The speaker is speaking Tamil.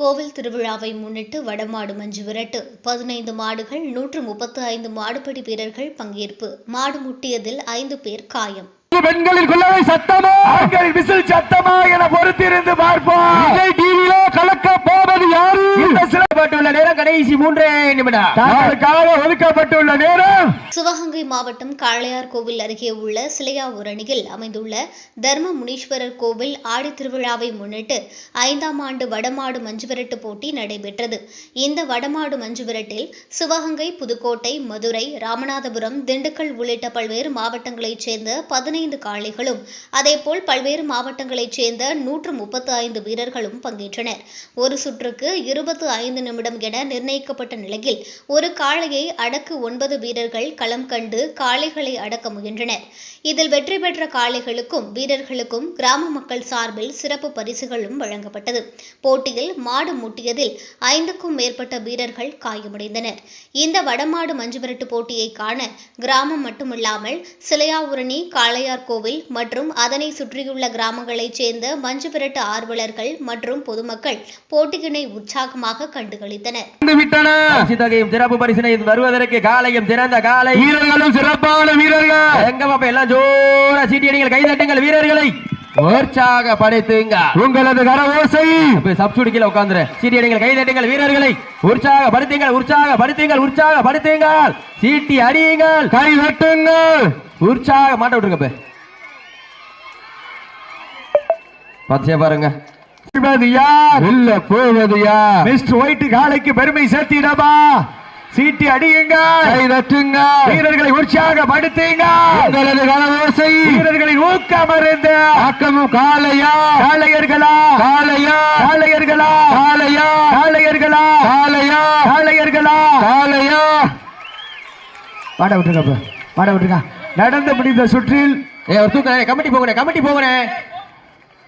கோவில் திருவிழாவை முன்னிட்டு வடமாடு மஞ்சு விரட்டு. பதினைந்து மாடுகள் நூற்று முப்பத்து ஐந்து மாடுபடி வீரர்கள் பங்கேற்பு. மாடு முட்டியதில் ஐந்து பேர் காயம். பெண்களின் குள்ளவை சத்தமா? விசில் சத்தமா என பொறுத்திருந்து பார்ப்போம் விஜய் டிவியில கலக்க போவது யாரு இந்த சிறப்பட்டுள்ள நேரம் கடைசி மூன்றே நிமிடம். தங்களுக்காக ஒதுக்கப்பட்டுள்ள நேரம். சிவகங்கை மாவட்டம் காளையார் கோவில் அருகே உள்ள சிலையாவூர் அணியில் அமைந்துள்ள தர்ம முனீஸ்வரர் கோவில் ஆடி திருவிழாவை முன்னிட்டு ஐந்தாம் ஆண்டு வடமாடு மஞ்சு விரட்டு போட்டி நடைபெற்றது. இந்த வடமாடு மஞ்சு விரட்டில் சிவகங்கை புதுக்கோட்டை மதுரை ராமநாதபுரம் திண்டுக்கல் உள்ளிட்ட பல்வேறு மாவட்டங்களைச் சேர்ந்த பதினைந்து காளைகளும் அதேபோல் பல்வேறு மாவட்டங்களைச் சேர்ந்த நூற்று முப்பத்து ஐந்து வீரர்களும் பங்கேற்றனர். ஒரு சுற்றுக்கு இருபத்து ஐந்து நிமிடம் என நிர்ணயிக்கப்பட்ட நிலையில் ஒரு காளையை அடக்கு ஒன்பது வீரர்கள் களம் கண்டு காளைகளை அடக்க முயன்றனர். இதில் வெற்றி பெற்ற காளைகளுக்கும் வீரர்களுக்கும் கிராம மக்கள் சார்பில் சிறப்பு பரிசுகளும் வழங்கப்பட்டது. போட்டியில் மாடு முட்டியதில் ஐந்துக்கும் மேற்பட்ட வீரர்கள் காயமடைந்தனர். இந்த வடமாடு மஞ்சுவிரட்டு போட்டியை காண கிராமம் மட்டுமில்லாமல் சிலையாவுரணி காளையார் கோவில் மற்றும் அதனை சுற்றியுள்ள கிராமங்களைச் சேர்ந்த மஞ்சுவிரட்டு ஆர்வலர்கள் மற்றும் பொதுமக்கள் போட்டியினை உற்சாகமாக கண்டு வந்து விட்டன தொகையும் சிறப்பு பரிசினை வருவதற்கு காலையும் சிறந்த காலை. வீரர்களும் சிறப்பான வீரர்கள். எங்க பாப்பா எல்லாம் ஜோரா சீட்டியடிங்கள் கைதட்டுங்கள் வீரர்களை. உற்சாகப்படுத்துங்க உங்களது கரவோசை சப்சுடி கீழே உட்காந்துரு. சீட்டியடிங்கள் கைதட்டுங்கள் வீரர்களை. உற்சாகப்படுத்துங்கள் உற்சாகப்படுத்துங்கள் உற்சாகப்படுத்துங்கள் சீட்டி அடியுங்கள். கை தட்டுங்கள் உற்சாக மாட்ட விட்டுருங்க இப்ப. பச்சையா பாருங்க. இல்ல போவது யார்? மிஸ்டர் ஒயிட் காலைக்கு பெருமை சேர்த்திடமா சீட்டி அடியுங்க தட்டுங்க வீரர்களை உற்சாகப்படுத்துங்க உங்களது கலவோசை வீரர்களின் ஊக்கம் அறிந்து ஆக்கமும் காளையா. காளையர்களா? காளையா. காளையர்களா? காளையா. காளையர்களா? காளையா. காளையர்களா? காளையா. பாட விட்டுருங்க பாட விட்டுருங்க. நடந்து முடிந்த சுற்றில். கமிட்டி போகணும் கமிட்டி போகணும்